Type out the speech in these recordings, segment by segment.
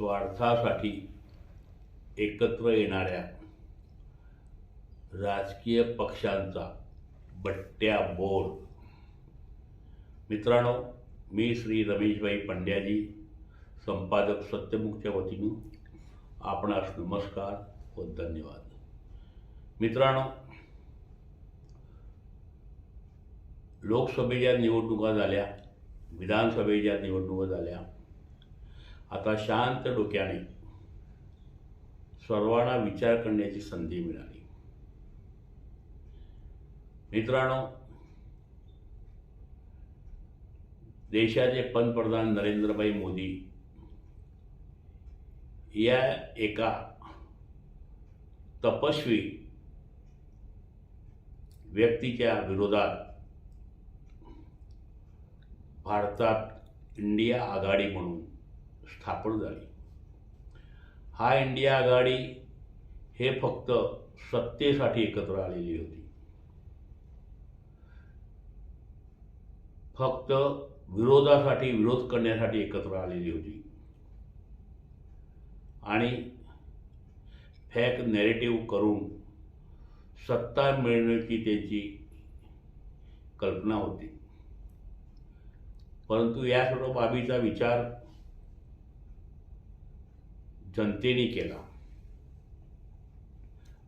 स्वार्थासाठी एकत्र येणाऱ्या राजकीय पक्षांचा बट्ट्या बोर्ड मित्रांनो मी श्री रमेशभाई पंड्याजी संपादक सत्यमुखच्या वतीनं आपणास नमस्कार व धन्यवाद. मित्रांनो लोकसभेच्या निवडणुका झाल्या विधानसभेच्या निवडणुका झाल्या आता शांत डोक्याने सर्वांना विचार करण्याची संधी मिळाली. मित्रांनो देशाचे पंतप्रधान नरेंद्रभाई मोदी या एका तपस्वी व्यक्तीच्या विरोधात भारतात इंडिया आघाडी म्हणून स्थापन झाली. हा इंडिया आघाडी हे फक्त सत्तेसाठी एकत्र आलेली होती. फक्त विरोधासाठी विरोध करण्यासाठी एकत्र आलेली होती. आणि फॅक नॅरेटिव्ह करून सत्ता मिळण्याची त्यांची कल्पना होती. परंतु या सर्व बाबीचा विचार जनतेने केला.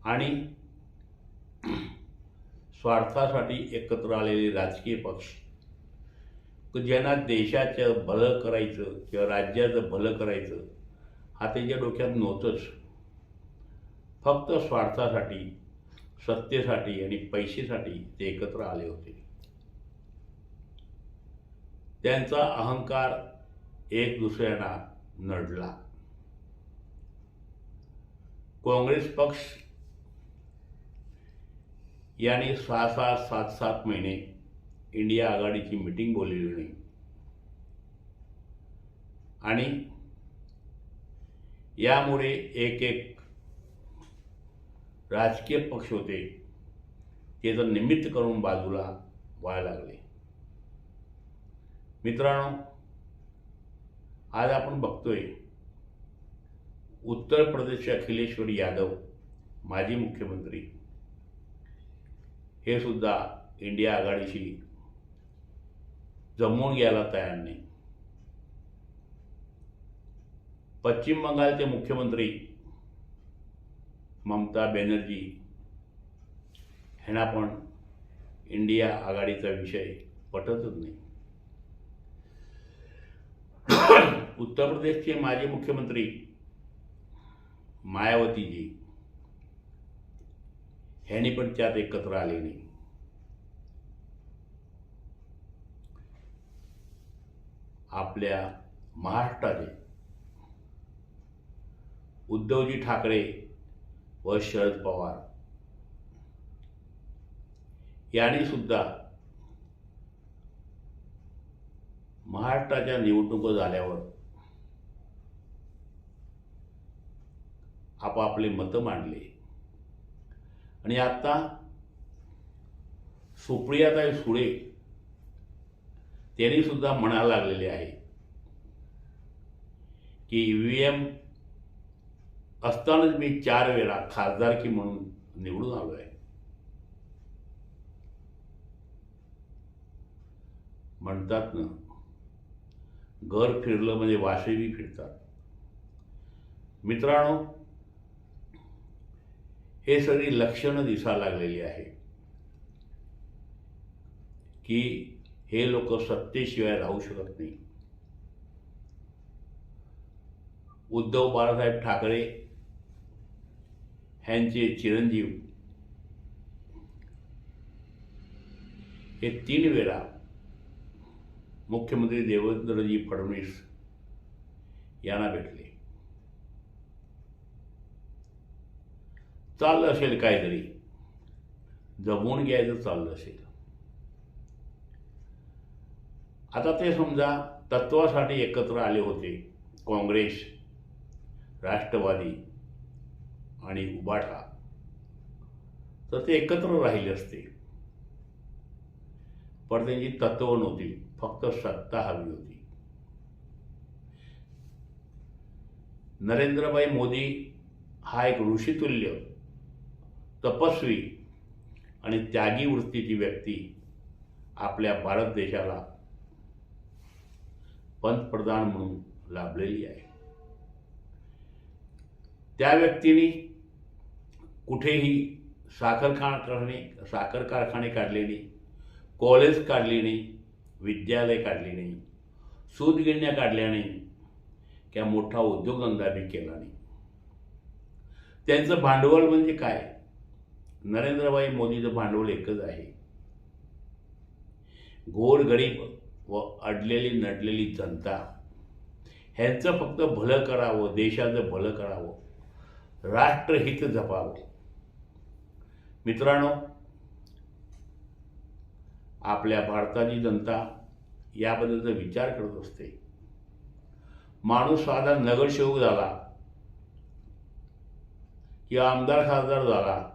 आणि स्वार्थासाठी एकत्र आलेले राजकीय पक्ष ज्यांना देशाचं भलं करायचं किंवा राज्याचं भलं करायचं हा त्यांच्या डोक्यात नव्हतंच. फक्त स्वार्थासाठी सत्तेसाठी आणि पैसेसाठी ते एकत्र आले होते. त्यांचा अहंकार एक दुसऱ्यांना नडला. काँग्रेस पक्ष याने सहा सहा सात सात महिने इंडिया आघाडीची मिटिंग बोललेली नाही. आणि यामुळे एक एक राजकीय पक्ष होते त्याचं निमित्त करून बाजूला व्हायला लागले. मित्रांनो आज आपण बघतोय उत्तर प्रदेशचे अखिलेश्वर यादव माजी मुख्यमंत्री हे सुद्धा इंडिया आघाडीशी जमवून घ्यायला तयार नाही. पश्चिम बंगालचे मुख्यमंत्री ममता बॅनर्जी ह्यांना पण इंडिया आघाडीचा विषय पटतच नाही. उत्तर प्रदेशचे माजी मुख्यमंत्री मायावतीजी ह्यांनी पण त्यात एकत्र आले नाही आपल्या महाराष्ट्राचे उद्धवजी ठाकरे व शरद पवार यांनी सुद्धा महाराष्ट्राच्या निवडणुका झाल्यावर आपापले मतं मांडले. आणि आत्ता सुप्रियाताई सुळे त्यांनी सुद्धा म्हणायला लागलेले आहे की ईव्हीएम असतानाच मी चार वेळा खासदारकी म्हणून निवडून आलो आहे म्हणतात ना घर फिरलं म्हणजे वासेही फिरतात. मित्रांनो हे सगळी लक्षणं दिसायला लागलेली आहे की हे लोक सत्तेशिवाय राहू शकत नाही. उद्धव बाळासाहेब ठाकरे ह्यांचे चिरंजीव हे तीन वेळा मुख्यमंत्री देवेंद्रजी फडणवीस यांना भेटले. चाललं असेल काहीतरी. जमवून घ्यायचं चाललं असेल. आता ते समजा तत्वासाठी एकत्र आले होते काँग्रेस राष्ट्रवादी आणि उबाठा. तर ते एकत्र राहिले असते. पण त्यांची तत्व नव्हती फक्त सत्ता हवी होती. नरेंद्रभाई मोदी हा एक ऋषितुल्य तपस्वी आणि त्यागी वृत्तीची व्यक्ती आपल्या भारत देशाला पंतप्रधान म्हणून लाभलेली आहे. त्या व्यक्तीने कुठेही साखर कारखाने साखर कारखाने काढले नाही कॉलेज काढले नाही विद्यालय काढले नाही सूतगिरण्या काढल्या नाही किंवा मोठा उद्योगधंदा बी केला नाही. त्यांचं भांडवल म्हणजे काय? नरेंद्रभाई मोदीचं भांडवल एकच आहे. गोरगरीब व अडलेली नडलेली जनता ह्यांचं फक्त भलं करावं देशाचं भलं करावं राष्ट्रहित जपावं. मित्रांनो आपल्या भारताची जनता याबद्दलचा विचार करत असते. माणूस साधा नगरसेवक झाला किंवा आमदार खासदार झाला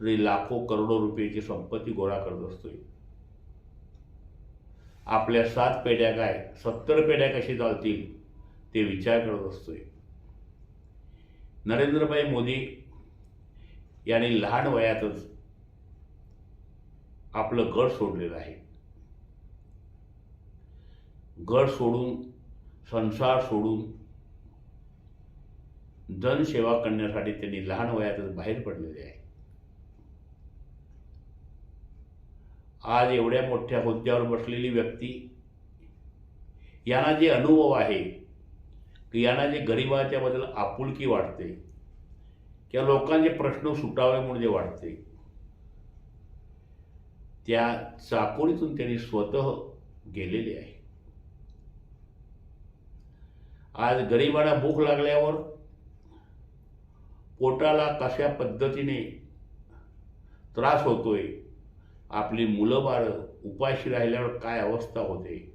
तरी लाखो करोडो रुपयाची संपत्ती गोळा करत असतोय. आपल्या सात पेढ्या काय सत्तर पेढ्या कशी चालतील ते विचार करत असतोय. नरेंद्रभाई मोदी यांनी लहान वयातच आपलं गड सोडलेलं आहे. गड सोडून संसार सोडून जनसेवा करण्यासाठी त्यांनी लहान वयातच बाहेर पडलेले आहे. आज एवढ्या मोठ्या हुद्द्यावर बसलेली व्यक्ती यांना जे अनुभव आहे की यांना जे गरिबाच्याबद्दल आपुलकी वाटते किंवा लोकांचे प्रश्न सुटावे म्हणून जे वाटते त्या चाकोरीतून त्यांनी स्वतः गेलेले आहे. आज गरिबांना भूक लागल्यावर पोटाला कशा पद्धतीने त्रास होतोय आपली मुलं बाळं उपाशी राहिल्यावर काय अवस्था होते?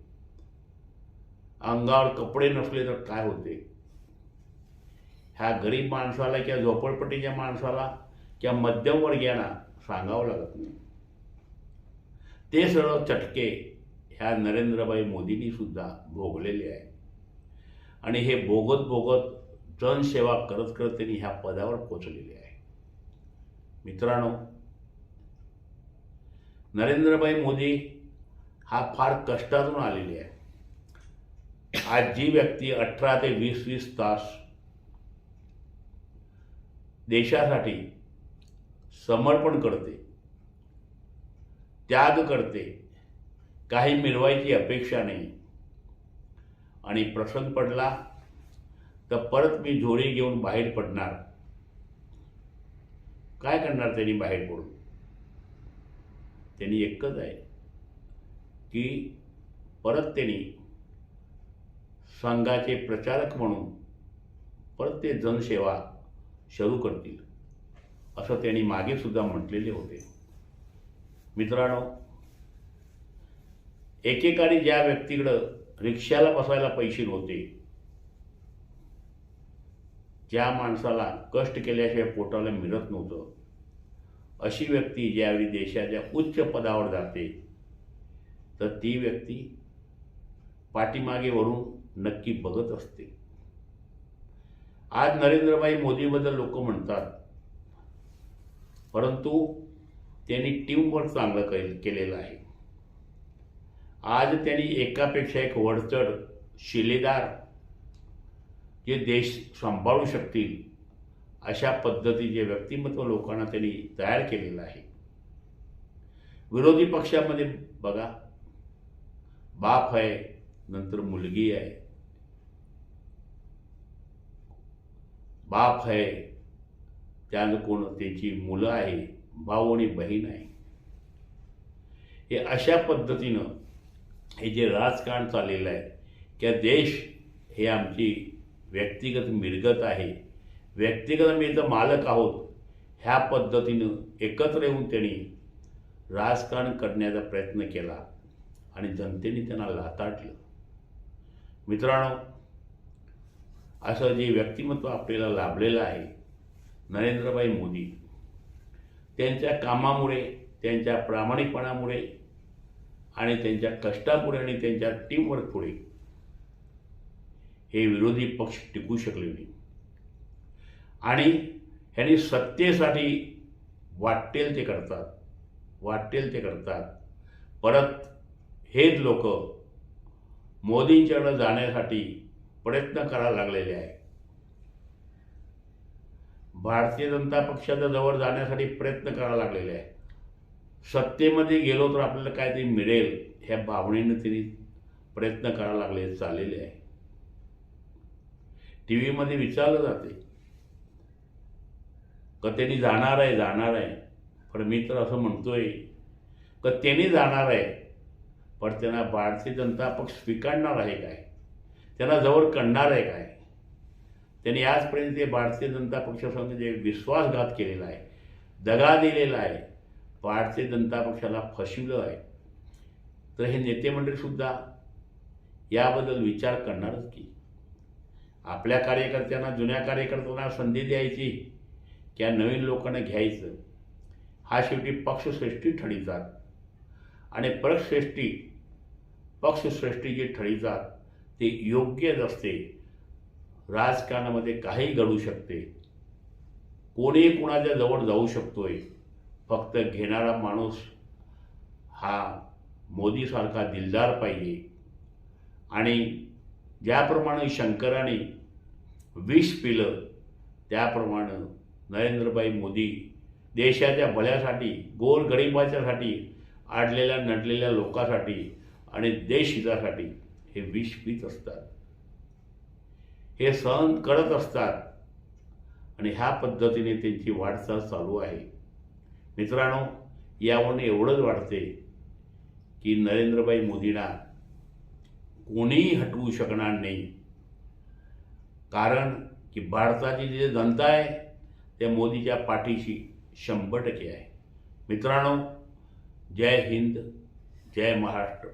अंगावर कपडे नसले तर काय होते? ह्या गरीब माणसाला किंवा झोपडपट्टीच्या माणसाला किंवा मध्यमवर्गीयांना सांगावं लागत नाही. ते सर्व चटके ह्या नरेंद्रभाई मोदींनी सुद्धा भोगलेले आहे आणि हे भोगत भोगत जनसेवा करत करत त्यांनी ह्या पदावर पोचलेले आहे मित्रांनो नरेंद्रभाई मोदी हा फार कष्टातून आलेली आहे. आज जी व्यक्ती अठरा ते वीस वीस तास देशासाठी समर्पण करते त्याग करते काही मिळवायची अपेक्षा नाही आणि प्रसंग पडला तर परत मी झोरी घेऊन बाहेर पडणार. काय करणार त्यांनी बाहेर पडून? त्यांनी एकच आहे की परत त्यांनी संघाचे प्रचारक म्हणून परत ते जनसेवा सुरू करतील. असं त्यांनी मागे सुद्धा म्हटलेले होते. मित्रांनो एकेकाळी ज्या व्यक्तीकडं रिक्षाला बसायला पैसे नव्हते ज्या माणसाला कष्ट केल्याशिवाय पोटाला मिळत नव्हतं. अशी व्यक्ती ज्यावेळी देशाच्या उच्च पदावर जाते तर ती व्यक्ती पाठीमागे वरून नक्की बघत असते. आज नरेंद्रभाई मोदीबद्दल लोक म्हणतात परंतु त्यांनी टीमवर्क चांगलं के केलेलं आहे. आज त्यांनी एकापेक्षा एक वडचढ शिलेदार जे देश सांभाळू शकतील अशा पद्धतीचे व्यक्तिमत्व लोकांना त्यांनी तयार केलेलं आहे. विरोधी पक्षामध्ये बघा बाप आहे नंतर मुलगी आहे. बाप आहे त्यानं कोण त्याची मुलं आहे भाऊ आणि बहीण आहे. हे अशा पद्धतीनं हे जे राजकारण चाललेलं आहे किंवा देश हे आमची व्यक्तिगत मिळगत आहे. व्यक्तिगत आम्ही इथं मालक आहोत ह्या पद्धतीनं एकत्र येऊन त्यांनी राजकारण करण्याचा प्रयत्न केला आणि जनतेने त्यांना लाताटलं. मित्रांनो असं जे व्यक्तिमत्व आपल्याला लाभलेलं आहे नरेंद्रभाई मोदी त्यांच्या कामामुळे त्यांच्या प्रामाणिकपणामुळे आणि त्यांच्या कष्टापुढे आणि त्यांच्या टीमवर्कपुढे हे विरोधी पक्ष टिकू शकले नाही. आणि ह्यांनी सत्तेसाठी वाटेल ते करतात वाटेल ते करतात. परत हेच लोक मोदींच्याकडे जाण्यासाठी प्रयत्न करायला लागलेले आहे भारतीय जनता पक्षाच्या जवळ जाण्यासाठी प्रयत्न करायला लागलेले आहे सत्तेमध्ये गेलो तर आपल्याला काहीतरी मिळेल ह्या भावनेनं तरी प्रयत्न करायला लागले चाललेले आहे टी व्हीमध्ये विचारलं जाते. का त्यांनी जाणार आहे जाणार आहे. पण मी तर असं म्हणतोय का त्यांनी जाणार आहे पण त्यांना भारतीय जनता पक्ष स्वीकारणार आहे काय? त्यांना जवळ कळणार आहे काय? त्यांनी आजपर्यंत ते भारतीय जनता पक्षासंग जे विश्वासघात केलेला आहे दगा दिलेला आहे भारतीय जनता पक्षाला फसविलं आहे. तर हे नेते मंडळीसुद्धा याबद्दल विचार करणारच की आपल्या कार्यकर्त्यांना जुन्या कार्यकर्त्यांना संधी द्यायची त्या नवीन लोकांना घ्यायचं. हा शेवटी पक्षश्रेष्ठी ठरवितात आणि पक्षश्रेष्ठी पक्षश्रेष्ठी जे जात ते योग्यच असते. राजकारणामध्ये काही घडू शकते. कोणी कुणाच्या जवळ जाऊ शकतोय. फक्त घेणारा माणूस हा मोदीसारखा दिलदार पाहिजे. आणि ज्याप्रमाणे शंकराने विष पिलं त्याप्रमाणे नरेंद्रभाई मोदी देशाच्या भल्यासाठी गोर गरिबाच्यासाठी आडलेल्या नडलेल्या लोकांसाठी आणि देशहितासाठी हे विष पित असतात. हे सहन करत असतात. आणि ह्या पद्धतीने त्यांची वाटचाल चालू आहे. मित्रांनो यावरून एवढंच वाटते की नरेंद्रभाई मोदींना कोणीही हटवू शकणार नाही. कारण की भारताची जी जनता आहे त्या मोदीच्या पाठीशी शंभर टक्के आहे. मित्रांनो जय हिंद जय महाराष्ट्र.